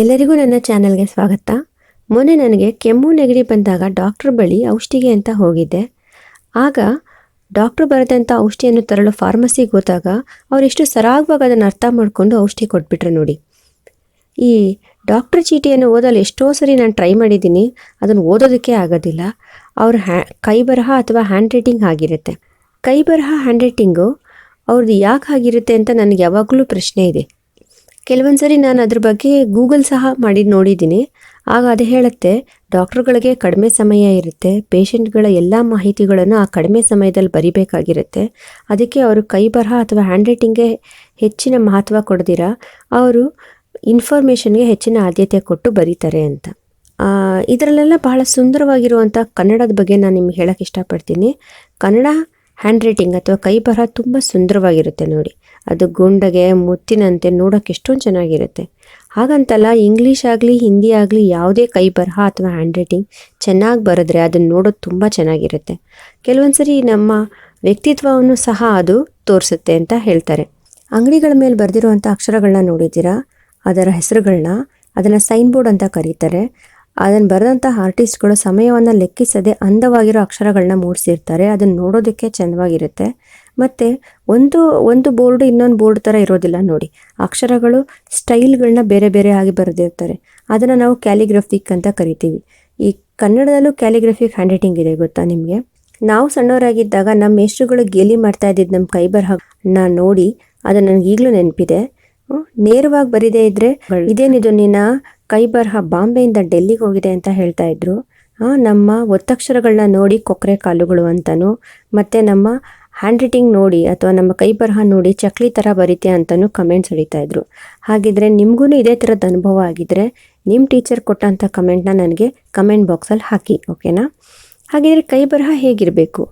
ಎಲ್ಲರಿಗೂ ನನ್ನ ಚಾನಲ್ಗೆ ಸ್ವಾಗತ. ಮೊನ್ನೆ ನನಗೆ ಕೆಮ್ಮು ನೆಗಡಿ ಬಂದಾಗ ಡಾಕ್ಟ್ರ್ ಬಳಿ ಔಷಧಿಗೆ ಅಂತ ಹೋಗಿದ್ದೆ. ಆಗ ಡಾಕ್ಟ್ರು ಬರೆದಂಥ ಔಷಧಿಯನ್ನು ತರಲು ಫಾರ್ಮಸಿಗೆ ಹೋದಾಗ ಅವರೆಷ್ಟು ಸರಾಗವಾಗಿ ಅದನ್ನು ಅರ್ಥ ಮಾಡಿಕೊಂಡು ಔಷಧಿ ಕೊಟ್ಬಿಟ್ರು ನೋಡಿ. ಈ ಡಾಕ್ಟ್ರ್ ಚೀಟಿಯನ್ನು ಓದಲು ಎಷ್ಟೋ ಸರಿ ನಾನು ಟ್ರೈ ಮಾಡಿದ್ದೀನಿ, ಅದನ್ನು ಓದೋದಕ್ಕೆ ಆಗೋದಿಲ್ಲ. ಅವ್ರ ಹ್ಯಾ, ಕೈ ಬರಹ ಅಥವಾ ಹ್ಯಾಂಡ್ ರೈಟಿಂಗ್ ಆಗಿರುತ್ತೆ ಕೈ ಬರಹ ಹ್ಯಾಂಡ್ ರೈಟಿಂಗು ಅವ್ರದ್ದು ಯಾಕೆ ಆಗಿರುತ್ತೆ ಅಂತ ನನಗೆ ಯಾವಾಗಲೂ ಪ್ರಶ್ನೆ ಇದೆ. ಕೆಲವೊಂದು ಸರಿ ನಾನು ಅದ್ರ ಬಗ್ಗೆ ಗೂಗಲ್ ಸಹ ಮಾಡಿ ನೋಡಿದ್ದೀನಿ. ಆಗ ಅದು ಹೇಳುತ್ತೆ, ಡಾಕ್ಟ್ರುಗಳಿಗೆ ಕಡಿಮೆ ಸಮಯ ಇರುತ್ತೆ, ಪೇಷಂಟ್ಗಳ ಎಲ್ಲ ಮಾಹಿತಿಗಳನ್ನು ಆ ಕಡಿಮೆ ಸಮಯದಲ್ಲಿ ಬರಿಬೇಕಾಗಿರುತ್ತೆ. ಅದಕ್ಕೆ ಅವರು ಕೈ ಬರಹ ಅಥವಾ ಹ್ಯಾಂಡ್ ರೈಟಿಂಗ್ಗೆ ಹೆಚ್ಚಿನ ಮಹತ್ವ ಕೊಡ್ದಿರ ಅವರು ಇನ್ಫಾರ್ಮೇಷನ್ಗೆ ಹೆಚ್ಚಿನ ಆದ್ಯತೆ ಕೊಟ್ಟು ಬರೀತಾರೆ ಅಂತ. ಇದರಲ್ಲೆಲ್ಲ ಬಹಳ ಸುಂದರವಾಗಿರುವಂಥ ಕನ್ನಡದ ಬಗ್ಗೆ ನಾನು ನಿಮ್ಗೆ ಹೇಳೋಕ್ಕೆ ಇಷ್ಟಪಡ್ತೀನಿ. ಕನ್ನಡ ಹ್ಯಾಂಡ್ ರೈಟಿಂಗ್ ಅಥವಾ ಕೈ ಬರಹ ತುಂಬ ಸುಂದರವಾಗಿರುತ್ತೆ ನೋಡಿ. ಅದು ಗುಂಡಗೆ ಮುತ್ತಿನಂತೆ ನೋಡೋಕೆ ಎಷ್ಟೊಂದು ಚೆನ್ನಾಗಿರುತ್ತೆ. ಹಾಗಂತಲ್ಲ ಇಂಗ್ಲೀಷ್ ಆಗಲಿ ಹಿಂದಿ ಆಗಲಿ ಯಾವುದೇ ಕೈ ಬರಹ ಅಥವಾ ಹ್ಯಾಂಡ್ ರೈಟಿಂಗ್ ಚೆನ್ನಾಗಿ ಬರೆದ್ರೆ ಅದನ್ನು ನೋಡೋದು ತುಂಬ ಚೆನ್ನಾಗಿರುತ್ತೆ. ಕೆಲವೊಂದು ಸರಿ ನಮ್ಮ ವ್ಯಕ್ತಿತ್ವವನ್ನು ಸಹ ಅದು ತೋರಿಸುತ್ತೆ ಅಂತ ಹೇಳ್ತಾರೆ. ಅಂಗಡಿಗಳ ಮೇಲೆ ಬರೆದಿರುವಂಥ ಅಕ್ಷರಗಳನ್ನ ನೋಡಿದ್ದೀರಾ? ಅದರ ಹೆಸರುಗಳನ್ನ ಅದನ್ನು ಸೈನ್ ಬೋರ್ಡ್ ಅಂತ ಕರೀತಾರೆ. ಅದನ್ನು ಬರೆದಂತಹ ಆರ್ಟಿಸ್ಟ್ಗಳು ಸಮಯವನ್ನು ಲೆಕ್ಕಿಸದೆ ಅಂದವಾಗಿರೋ ಅಕ್ಷರಗಳನ್ನ ಮೂಡಿಸಿರ್ತಾರೆ. ಅದನ್ನು ನೋಡೋದಕ್ಕೆ ಚೆಂದವಾಗಿರುತ್ತೆ. ಮತ್ತು ಒಂದು ಒಂದು ಬೋರ್ಡ್ ಇನ್ನೊಂದು ಬೋರ್ಡ್ ಥರ ಇರೋದಿಲ್ಲ ನೋಡಿ. ಅಕ್ಷರಗಳು ಸ್ಟೈಲ್ಗಳನ್ನ ಬೇರೆ ಬೇರೆ ಆಗಿ ಬರೆದಿರ್ತಾರೆ. ಅದನ್ನು ನಾವು ಕ್ಯಾಲಿಗ್ರಫಿಕ್ ಅಂತ ಕರಿತೀವಿ. ಈ ಕನ್ನಡದಲ್ಲೂ ಕ್ಯಾಲಿಗ್ರಫಿಕ್ ಹ್ಯಾಂಡ್ ರೈಟಿಂಗ್ ಇದೆ ಗೊತ್ತಾ ನಿಮಗೆ? ನಾವು ಸಣ್ಣವರಾಗಿದ್ದಾಗ ನಮ್ಮ ಮೇಷ್ಟ್ರುಗಳು ಗೇಲಿ ಮಾಡ್ತಾ ಇದ್ದಿದ್ದು ನಮ್ಮ ಕೈ ಬರಹನ ನೋಡಿ ಅದು ನನಗೆ ಈಗಲೂ ನೆನಪಿದೆ. ನೇರವಾಗಿ ಬರೀದೇ ಇದ್ರೆ ಇದೇನಿದು ನಿನ್ನ ಕೈ ಬರಹ ಬಾಂಬೆಯಿಂದ ಡೆಲ್ಲಿಗೆ ಹೋಗಿದೆ ಅಂತ ಹೇಳ್ತಾ ಇದ್ರು. ನಮ್ಮ ಒತ್ತಕ್ಷರಗಳನ್ನ ನೋಡಿ ಕೊಕ್ಕರೆ ಕಾಲುಗಳು ಅಂತನೂ, ಮತ್ತು ನಮ್ಮ ಹ್ಯಾಂಡ್ ರೈಟಿಂಗ್ ನೋಡಿ ಅಥವಾ ನಮ್ಮ ಕೈ ಬರಹ ನೋಡಿ ಚಕ್ಲಿ ಥರ ಬರೀತೆ ಅಂತಲೂ ಕಮೆಂಟ್ಸ್ ಹೊಡಿತಾ ಇದ್ರು. ಹಾಗಿದ್ರೆ ನಿಮಗೂ ಇದೇ ಥರದ ಅನುಭವ ಆಗಿದ್ರೆ ನಿಮ್ಮ ಟೀಚರ್ ಕೊಟ್ಟಂಥ ಕಮೆಂಟ್ನ ನನಗೆ ಕಮೆಂಟ್ ಬಾಕ್ಸಲ್ಲಿ ಹಾಕಿ, ಓಕೆನಾ? ಹಾಗಿದ್ರೆ ಕೈ ಬರಹ ಹೇಗಿರಬೇಕು?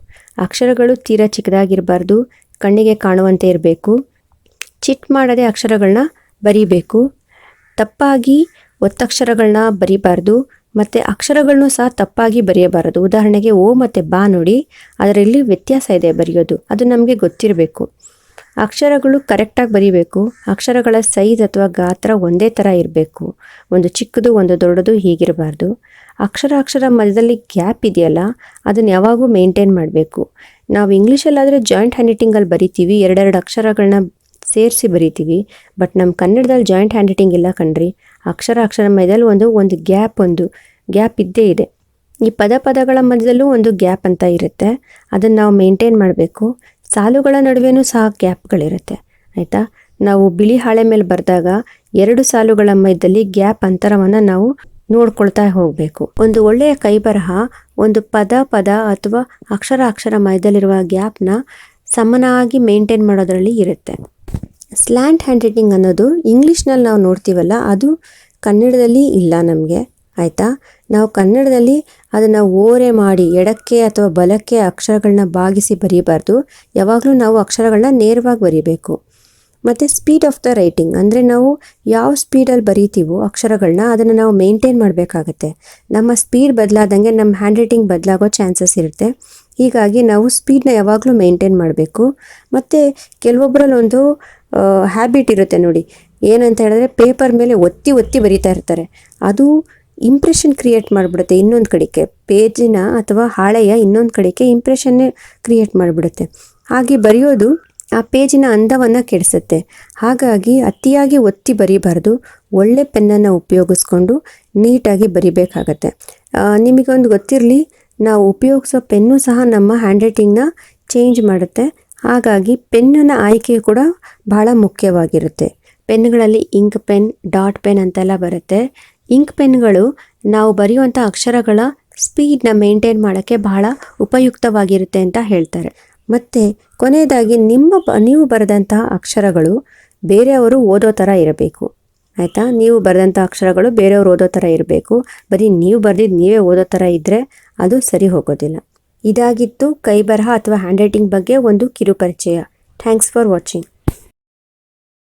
ಅಕ್ಷರಗಳು ತೀರಾ ಚಿಕ್ಕದಾಗಿರಬಾರ್ದು, ಕಣ್ಣಿಗೆ ಕಾಣುವಂತೆ ಇರಬೇಕು, ಚಿಟ್ ಮಾಡದೆ ಅಕ್ಷರಗಳನ್ನ ಬರೀಬೇಕು, ತಪ್ಪಾಗಿ ಒತ್ತಕ್ಷರಗಳನ್ನ ಬರಿಬಾರ್ದು, ಮತ್ತು ಅಕ್ಷರಗಳನ್ನು ಸಹ ತಪ್ಪಾಗಿ ಬರೆಯಬಾರದು. ಉದಾಹರಣೆಗೆ ಓ ಮತ್ತು ಬಾ ನೋಡಿ, ಅದರಲ್ಲಿ ವ್ಯತ್ಯಾಸ ಇದೆ ಬರೆಯೋದು. ಅದು ನಮಗೆ ಗೊತ್ತಿರಬೇಕು. ಅಕ್ಷರಗಳು ಕರೆಕ್ಟಾಗಿ ಬರೀಬೇಕು. ಅಕ್ಷರಗಳ ಸೈಜ್ ಅಥವಾ ಗಾತ್ರ ಒಂದೇ ಥರ ಇರಬೇಕು. ಒಂದು ಚಿಕ್ಕದು, ಒಂದು ದೊಡ್ಡದು ಹೀಗಿರಬಾರ್ದು. ಅಕ್ಷರ ಅಕ್ಷರ ಮಧ್ಯದಲ್ಲಿ ಗ್ಯಾಪ್ ಇದೆಯಲ್ಲ, ಅದನ್ನು ಯಾವಾಗೂ ಮೇಂಟೈನ್ ಮಾಡಬೇಕು. ನಾವು ಇಂಗ್ಲೀಷಲ್ಲಾದರೆ ಜಾಯಿಂಟ್ ಹ್ಯಾಂಡ್ ರೈಟಿಂಗಲ್ಲಿ ಬರಿತೀವಿ. ಎರಡೆರಡು ಅಕ್ಷರಗಳನ್ನ ಸೇರಿಸಿ ಬರಿತೀವಿ. ಬಟ್ ನಮ್ಮ ಕನ್ನಡದಲ್ಲಿ ಜಾಯಿಂಟ್ ಹ್ಯಾಂಡ್ ರೈಟಿಂಗ್ ಇಲ್ಲ ಕಣ್ರಿ. ಅಕ್ಷರ ಅಕ್ಷರ ಮಧ್ಯದಲ್ಲಿ ಒಂದು ಒಂದು ಗ್ಯಾಪ್ ಒಂದು, ಗ್ಯಾಪ್ ಇದ್ದೇ ಇದೆ. ಈ ಪದ ಪದಗಳ ಮಧ್ಯದಲ್ಲೂ ಒಂದು ಗ್ಯಾಪ್ ಅಂತ ಇರುತ್ತೆ. ಅದನ್ನು ನಾವು ಮೇಂಟೈನ್ ಮಾಡಬೇಕು. ಸಾಲುಗಳ ನಡುವೆನೂ ಸಹ ಗ್ಯಾಪ್ಗಳಿರುತ್ತೆ. ಆಯಿತಾ? ನಾವು ಬಿಳಿ ಹಾಳೆ ಮೇಲೆ ಬರೆದಾಗ ಎರಡು ಸಾಲುಗಳ ಮಧ್ಯದಲ್ಲಿ ಗ್ಯಾಪ್ ಅಂತರವನ್ನು ನಾವು ನೋಡ್ಕೊಳ್ತಾ ಹೋಗಬೇಕು. ಒಂದು ಒಳ್ಳೆಯ ಕೈಬರಹ, ಒಂದು ಪದ ಪದ ಅಥವಾ ಅಕ್ಷರ ಅಕ್ಷರ ಮಧ್ಯದಲ್ಲಿರುವ ಗ್ಯಾಪ್ನ ಸಮನಾಗಿ ಮೇಂಟೈನ್ ಮಾಡೋದರಲ್ಲಿ ಇರುತ್ತೆ. ಸ್ಲ್ಯಾಂಟ್ ಹ್ಯಾಂಡ್ ರೈಟಿಂಗ್ ಅನ್ನೋದು ಇಂಗ್ಲೀಷ್ನಲ್ಲಿ ನಾವು ನೋಡ್ತೀವಲ್ಲ, ಅದು ಕನ್ನಡದಲ್ಲಿ ಇಲ್ಲ ನಮಗೆ, ಆಯಿತಾ? ನಾವು ಕನ್ನಡದಲ್ಲಿ ಅದನ್ನು ಓರೆ ಮಾಡಿ, ಎಡಕ್ಕೆ ಅಥವಾ ಬಲಕ್ಕೆ ಅಕ್ಷರಗಳನ್ನ ಬಾಗಿಸಿ ಬರೀಬಾರ್ದು. ಯಾವಾಗಲೂ ನಾವು ಅಕ್ಷರಗಳನ್ನ ನೇರವಾಗಿ ಬರೀಬೇಕು. ಮತ್ತು ಸ್ಪೀಡ್ ಆಫ್ ದ ರೈಟಿಂಗ್ ಅಂದರೆ ನಾವು ಯಾವ ಸ್ಪೀಡಲ್ಲಿ ಬರೀತೀವೋ ಅಕ್ಷರಗಳನ್ನ ಅದನ್ನು ನಾವು ಮೇಂಟೈನ್ ಮಾಡಬೇಕಾಗತ್ತೆ. ನಮ್ಮ ಸ್ಪೀಡ್ ಬದಲಾದಂಗೆ ನಮ್ಮ ಹ್ಯಾಂಡ್ ರೈಟಿಂಗ್ ಬದಲಾಗೋ ಚಾನ್ಸಸ್ ಇರುತ್ತೆ. ಹೀಗಾಗಿ ನಾವು ಸ್ಪೀಡ್ನ ಯಾವಾಗಲೂ ಮೇಂಟೈನ್ ಮಾಡಬೇಕು. ಮತ್ತು ಕೆಲವೊಬ್ಬರಲ್ಲಿ ಒಂದು ಹ್ಯಾಬಿಟ್ ಇರುತ್ತೆ ನೋಡಿ. ಏನಂತ ಹೇಳಿದ್ರೆ ಪೇಪರ್ ಮೇಲೆ ಒತ್ತಿ ಒತ್ತಿ ಬರಿತಾ ಇರ್ತಾರೆ. ಅದು ಇಂಪ್ರೆಷನ್ ಕ್ರಿಯೇಟ್ ಮಾಡಿಬಿಡುತ್ತೆ ಇನ್ನೊಂದು ಕಡೆಗೆ. ಪೇಜಿನ ಅಥವಾ ಹಾಳೆಯ ಇನ್ನೊಂದು ಕಡೆಗೆ ಇಂಪ್ರೆಷನ್ನೇ ಕ್ರಿಯೇಟ್ ಮಾಡಿಬಿಡುತ್ತೆ. ಹಾಗೆ ಬರೆಯೋದು ಆ ಪೇಜಿನ ಅಂದವನ್ನು ಕೆಡಿಸುತ್ತೆ. ಹಾಗಾಗಿ ಅತಿಯಾಗಿ ಒತ್ತಿ ಬರೀಬಾರ್ದು. ಒಳ್ಳೆ ಪೆನ್ನನ್ನು ಉಪಯೋಗಿಸ್ಕೊಂಡು ನೀಟಾಗಿ ಬರಿಬೇಕಾಗತ್ತೆ. ನಿಮಗೊಂದು ಗೊತ್ತಿರಲಿ? ನಾವು ಉಪಯೋಗಿಸೋ ಪೆನ್ನು ಸಹ ನಮ್ಮ ಹ್ಯಾಂಡ್ ರೈಟಿಂಗ್ನ ಚೇಂಜ್ ಮಾಡುತ್ತೆ. ಹಾಗಾಗಿ ಪೆನ್ನನ ಆಯ್ಕೆ ಕೂಡ ಬಹಳ ಮುಖ್ಯವಾಗಿರುತ್ತೆ. ಪೆನ್ಗಳಲ್ಲಿ ಇಂಕ್ ಪೆನ್ ಡಾಟ್ ಪೆನ್ ಅಂತೆಲ್ಲ ಬರುತ್ತೆ. ಇಂಕ್ ಪೆನ್ಗಳು ನಾವು ಬರೆಯುವಂಥ ಅಕ್ಷರಗಳ ಸ್ಪೀಡ್ನ ಮೇಂಟೈನ್ ಮಾಡೋಕ್ಕೆ ಬಹಳ ಉಪಯುಕ್ತವಾಗಿರುತ್ತೆ ಅಂತ ಹೇಳ್ತಾರೆ. ಮತ್ತು ಕೊನೆಯದಾಗಿ ನಿಮ್ಮ ಬ, ನೀವು ಬರೆದಂತಹ ಅಕ್ಷರಗಳು ಬೇರೆಯವರು ಓದೋ ಥರ ಇರಬೇಕು. ಆಯಿತಾ? ನೀವು ಬರೆದಂಥ ಅಕ್ಷರಗಳು ಬೇರೆಯವರು ಓದೋ ಥರ ಇರಬೇಕು. ಬರೀ ನೀವು ಬರೆದಿದ್ದು ನೀವೇ ಓದೋ ಥರ ಇದ್ದರೆ ಅದು ಸರಿ ಹೋಗೋದಿಲ್ಲ. ಇದಾಗಿತ್ತು ಕೈ ಬರಹ ಅಥವಾ ಹ್ಯಾಂಡ್ ರೈಟಿಂಗ್ ಬಗ್ಗೆ ಒಂದು ಕಿರುಪರಿಚಯ. Thanks for watching